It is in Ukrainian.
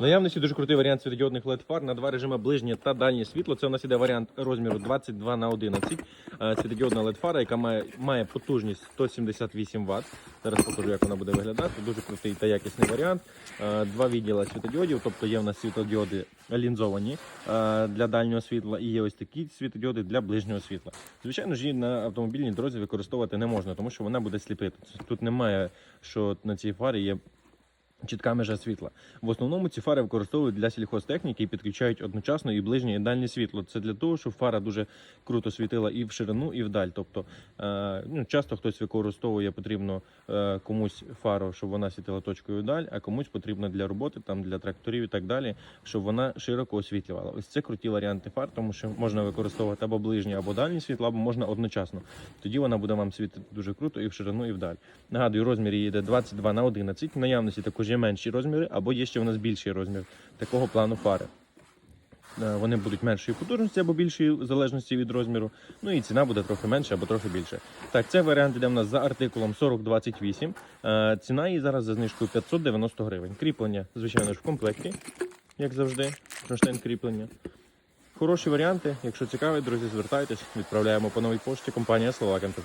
Наявності дуже крутий варіант світодіодних LED фар на два режими ближнє та дальнє світло. Це у нас іде варіант розміру 22 на 11 Е, Світодіодна LED фара, яка має, має потужність 178 Вт. Зараз покажу, як вона буде виглядати. Дуже крутий та якісний варіант. Е, Два відділа світодіодів, тобто є в нас світодіоди лінзовані е, для дальнього світла і є ось такі світодіоди для ближнього світла. Звичайно ж, її на автомобільній дорозі використовувати не можна, тому що вона буде сліпити. Тут немає, що на цій фарі є чітка межа світла. В основному ці фари використовують для сільхозтехніки і підключають одночасно і ближнє, і дальнє світло. Це для того, щоб фара дуже круто світила і в ширину, і вдаль. Тобто, е, ну, часто хтось використовує потрібно е, комусь фару, щоб вона світила точкою вдаль, а комусь потрібно для роботи, там для тракторів і так далі, щоб вона широко освітлювала. Ось це круті варіанти фар, тому що можна використовувати або ближнє, або дальнє світло, або можна одночасно. Тоді вона буде вам світити дуже круто і в ширину, і вдаль. Нагадую, розмір її йде 22 на 11. В наявності також є менші розміри, або є ще в нас більший розмір такого плану фари. Е, Вони будуть меншої потужності або більшої в залежності від розміру. Ну і ціна буде трохи менша або трохи більше. Так, це варіант йде в нас за артикулом 4028. Е, Ціна її зараз за знижкою 590 гривень. Кріплення, звичайно ж, в комплекті, як завжди, кронштейн кріплення. Хороші варіанти. Якщо цікаві, друзі, звертайтесь, відправляємо по новій пошті. Компанія Словак НТЗ.